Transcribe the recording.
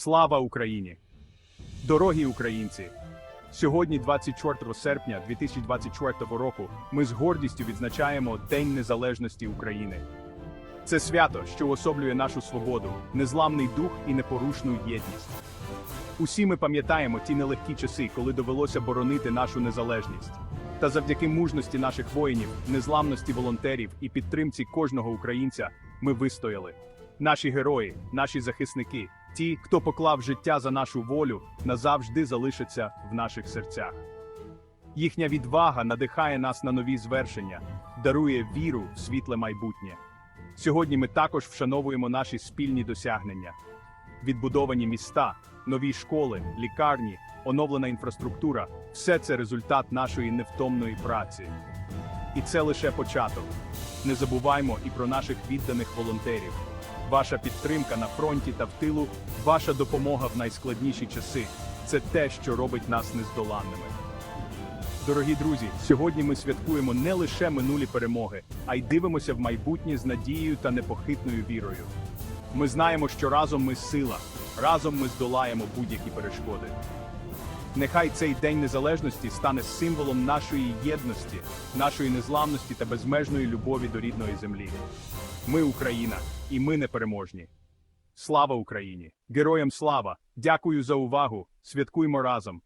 Слава Україні! Дорогі українці! Сьогодні, 24 серпня 2024 року, ми з гордістю відзначаємо День Незалежності України. Це свято, що особлює нашу свободу, незламний дух і непорушну єдність. Усі ми пам'ятаємо ті нелегкі часи, коли довелося боронити нашу незалежність. Та завдяки мужності наших воїнів, незламності волонтерів і підтримці кожного українця ми вистояли. Наші герої, наші захисники, ті, хто поклав життя за нашу волю, назавжди залишаться в наших серцях. Їхня відвага надихає нас на нові звершення, дарує віру в світле майбутнє. Сьогодні ми також вшановуємо наші спільні досягнення. Відбудовані міста, нові школи, лікарні, оновлена інфраструктура все це результат нашої невтомної праці. І це лише початок. Не забуваймо і про наших відданих волонтерів. Ваша підтримка на фронті та в тилу, ваша допомога в найскладніші часи це те, що робить нас нездоланними. Дорогі друзі, сьогодні ми святкуємо не лише минулі перемоги, а й дивимося в майбутнє з надією та непохитною вірою. Ми знаємо, що разом ми сила, разом ми здолаємо будь-які перешкоди. Нехай цей День Незалежності стане символом нашої єдності, нашої незламності та безмежної любові до рідної землі. Ми Україна, і ми непереможні. Слава Україні! Героям слава! Дякую за увагу! Святкуймо разом!